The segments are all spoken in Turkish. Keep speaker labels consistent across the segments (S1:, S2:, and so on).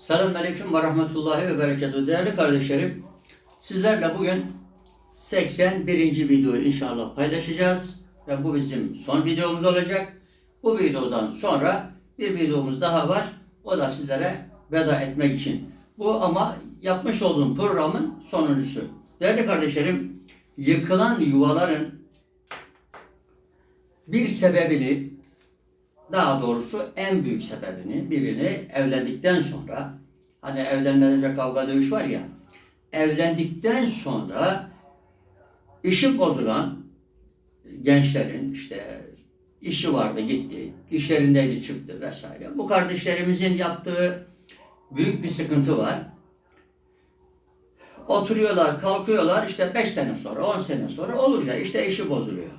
S1: Selamünaleyküm ve rahmetullahi ve berekatuhu. Değerli kardeşlerim, sizlerle bugün 81. videoyu inşallah paylaşacağız. Ve bu bizim son videomuz olacak. Bu videodan sonra bir videomuz daha var. O da sizlere veda etmek için. Bu ama yapmış olduğum programın sonuncusu. Değerli kardeşlerim, yıkılan yuvaların bir sebebini daha doğrusu en büyük sebebini birini evlendikten sonra hani evlenmeden önce kavga dövüş var ya evlendikten sonra işi bozulan gençlerin işte işi vardı gitti, iş yerindeydi çıktı vesaire. Bu kardeşlerimizin yaptığı büyük bir sıkıntı var. Oturuyorlar, kalkıyorlar işte 5 sene sonra, 10 sene sonra olur ya işte işi bozuluyor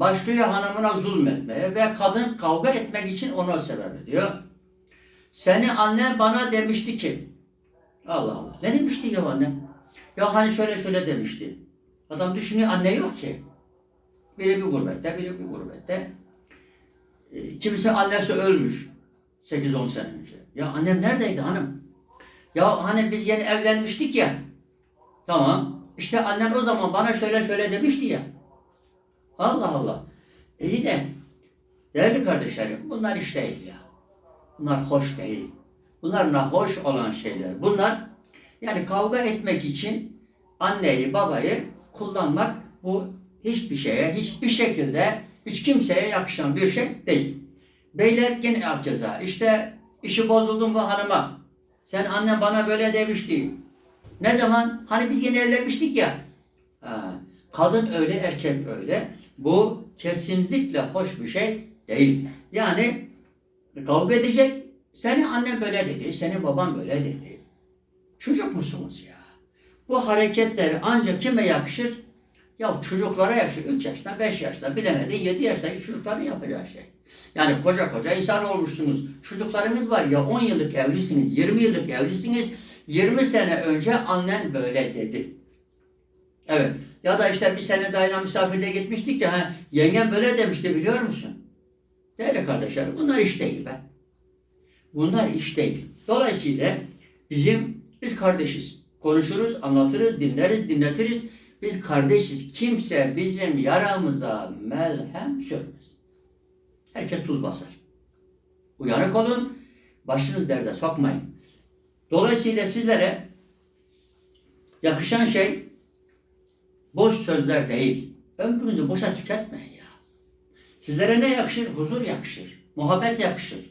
S1: başlıyor hanımına zulmetmeye ve kadın kavga etmek için ona sebep ediyor. Seni annen bana demişti ki Allah Allah. Ne demişti ya annem? Ya hani şöyle şöyle demişti. Adam düşünüyor anne yok ki. Biri bir gurbette, biri bir gurbette. E, kimisi annesi ölmüş 8-10 sene önce. Ya annem neredeydi hanım? Ya hani biz yeni evlenmiştik ya. Tamam. İşte annen o zaman bana şöyle şöyle demişti ya. Allah Allah. İyi de değerli kardeşlerim bunlar iş değil ya. Bunlar hoş değil. Bunlar hoş olan şeyler. Bunlar yani kavga etmek için anneyi babayı kullanmak bu hiçbir şeye hiçbir şekilde hiç kimseye yakışan bir şey değil. Beyler gene hakeza işte işi bozuldum bu hanıma. Sen annen bana böyle demişti. Ne zaman? Hani biz yeni evlenmiştik ya. Ha, kadın öyle erkek öyle. Bu kesinlikle hoş bir şey değil. Yani kavga edecek. Seni annen böyle dedi, senin baban böyle dedi. Çocuk musunuz ya? Bu hareketleri ancak kime yakışır? Ya çocuklara yakışır. 3 yaşta, 5 yaşta, bilemedin 7 yaştaki çocukların yapacağı şey. Yani koca koca insan olmuşsunuz. Çocuklarınız var ya 10 yıllık evlisiniz, 20 yıllık evlisiniz. 20 sene önce annen böyle dedi. Evet. Ya da işte bir sene dayına misafirliğe gitmiştik ya. Ha, yengem böyle demişti biliyor musun? Değerli kardeşlerim bunlar iş değil be. Bunlar iş değil. Dolayısıyla bizim biz kardeşiz. Konuşuruz, anlatırız, dinleriz, dinletiriz. Biz kardeşiz. Kimse bizim yaramıza melhem sürmez. Herkes tuz basar. Uyanık olun. Başınız derde sokmayın. Dolayısıyla sizlere yakışan şey boş sözler değil. Ömrünüzü boşa tüketmeyin ya. Sizlere ne yakışır? Huzur yakışır. Muhabbet yakışır.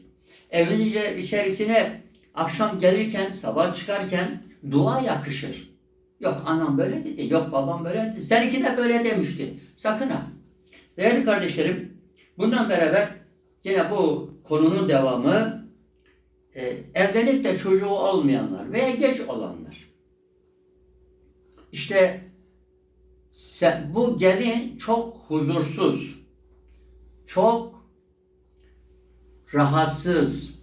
S1: Evin içerisine akşam gelirken, sabah çıkarken dua yakışır. Yok anam böyle dedi, yok babam böyle dedi, seninki de böyle demişti. Sakın ha. Değerli kardeşlerim, bundan beraber yine bu konunun devamı e, evlenip de çocuğu olmayanlar veya geç olanlar. İşte sen, bu gelin çok huzursuz, çok rahatsız.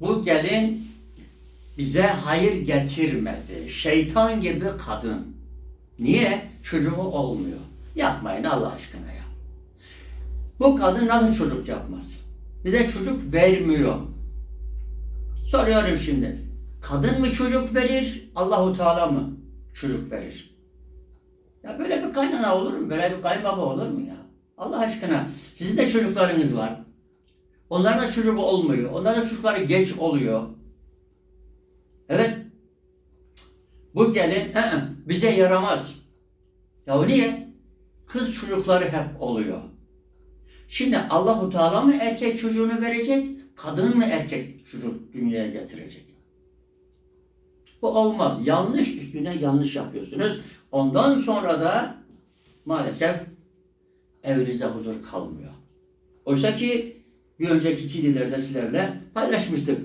S1: Bu gelin bize hayır getirmedi. Şeytan gibi kadın. Niye? Çocuğu olmuyor. Yapmayın Allah aşkına ya. Bu kadın nasıl çocuk yapmaz? Bize çocuk vermiyor. Soruyorum şimdi. Kadın mı çocuk verir, Allahu Teala mı çocuk verir? Ya böyle bir kaynana olur mu? Böyle bir kayınbaba olur mu ya? Allah aşkına. Sizin de çocuklarınız var. Onların da çocuğu olmuyor. Onların da çocukları geç oluyor. Evet. Bu gelin ı -ı, bize yaramaz. Ya niye? Kız çocukları hep oluyor. Şimdi Allahu Teala mı erkek çocuğunu verecek, kadın mı erkek çocuk dünyaya getirecek? Bu olmaz. Yanlış üstüne yanlış yapıyorsunuz. Ondan sonra da maalesef evinize huzur kalmıyor. Oysa ki bir önceki CD'lerde sizlerle paylaşmıştık.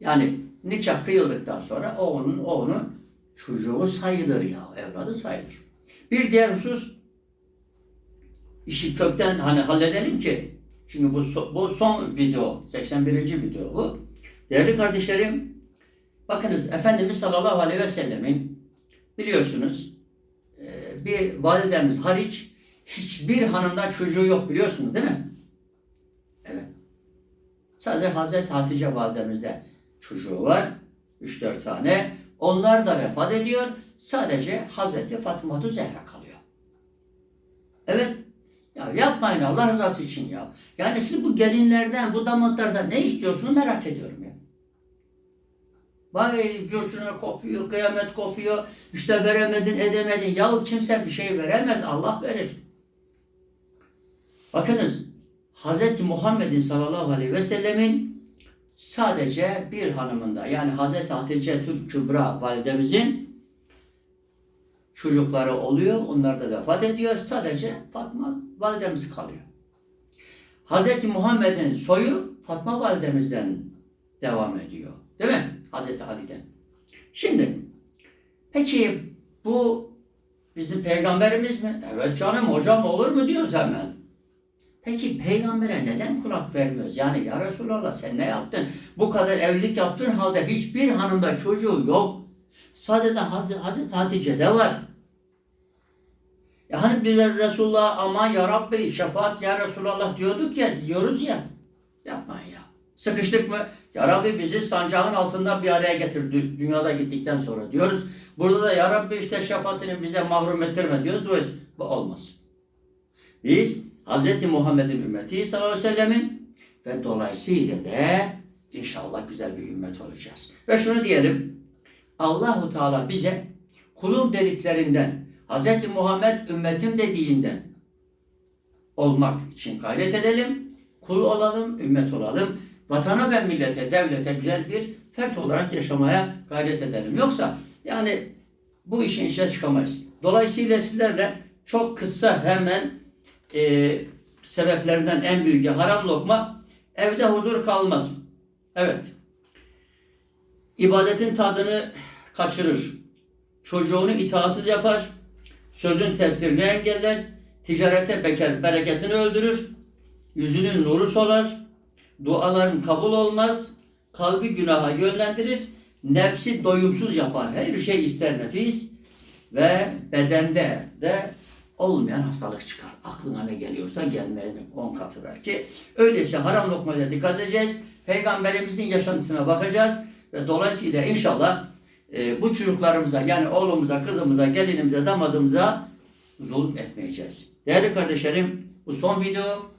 S1: Yani nikah kıyıldıktan sonra o onun, o onun çocuğu sayılır ya, evladı sayılır. Bir diğer husus işi kökten hani halledelim ki çünkü bu, bu son video, 81. video bu. Değerli kardeşlerim, bakınız Efendimiz sallallahu aleyhi ve sellemin biliyorsunuz e, bir validemiz hariç hiçbir hanımda çocuğu yok biliyorsunuz değil mi? Evet. Sadece Hazreti Hatice validemizde çocuğu var. 3-4 tane. Onlar da vefat ediyor. Sadece Hazreti Fatıma Zehra kalıyor. Evet. Ya yapmayın Allah rızası için ya. Yani siz bu gelinlerden, bu damatlardan ne istiyorsunuz merak ediyorum. Vay curcuna kopuyor, kıyamet kopuyor. İşte veremedin, edemedin. Yahu kimse bir şey veremez, Allah verir. Bakınız, Hz. Muhammed'in sallallahu aleyhi ve sellemin sadece bir hanımında yani Hz. Hatice Türk Kübra validemizin çocukları oluyor. Onlar da vefat ediyor. Sadece Fatma validemiz kalıyor. Hz. Muhammed'in soyu Fatma validemizden devam ediyor. Değil mi? Hz. Ali'den. Şimdi peki bu bizim peygamberimiz mi? Evet canım hocam olur mu diyoruz hemen. Peki peygambere neden kulak vermiyoruz? Yani ya Resulallah sen ne yaptın? Bu kadar evlilik yaptığın halde hiçbir hanımda çocuğu yok. Sadece Hazreti, Hazreti Hatice'de var. Ya hani bize Resulullah aman ya Rabbi şefaat ya Resulallah diyorduk ya diyoruz ya. Yapmayın ya. Sıkıştık mı? Ya Rabbi bizi sancağın altında bir araya getir dü- dünyada gittikten sonra diyoruz. Burada da ya Rabbi işte şefaatini bize mahrum ettirme diyoruz. Dua ediyoruz. Bu olmaz. Biz Hz. Muhammed'in ümmetiyiz sallallahu aleyhi ve sellemin ve dolayısıyla da inşallah güzel bir ümmet olacağız. Ve şunu diyelim. Allahu Teala bize kulum dediklerinden Hz. Muhammed ümmetim dediğinden olmak için gayret edelim. Kul olalım, ümmet olalım. Vatana ve millete, devlete güzel bir fert olarak yaşamaya gayret edelim. Yoksa yani bu işin içine çıkamayız. Dolayısıyla sizlerle çok kısa hemen e, sebeplerinden en büyüğü haram lokma evde huzur kalmaz. Evet. İbadetin tadını kaçırır. Çocuğunu itaatsız yapar. Sözün tesirini engeller. Ticarete beker, bereketini öldürür. Yüzünün nuru solar. Duaların kabul olmaz. Kalbi günaha yönlendirir. Nefsi doyumsuz yapar. Her şey ister nefis. Ve bedende de olmayan hastalık çıkar. Aklına ne geliyorsa gelmeyenin on katı belki. Öyleyse haram lokmayla dikkat edeceğiz. Peygamberimizin yaşantısına bakacağız. Ve dolayısıyla inşallah e, bu çocuklarımıza yani oğlumuza, kızımıza, gelinimize, damadımıza zulüm etmeyeceğiz. Değerli kardeşlerim bu son video.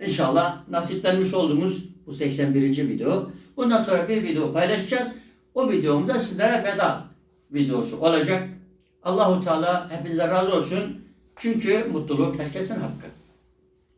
S1: İnşallah nasiplenmiş olduğumuz bu 81. video. Bundan sonra bir video paylaşacağız. O videomuzda sizlere veda videosu olacak. Allahu Teala hepinize razı olsun. Çünkü mutluluk herkesin hakkı.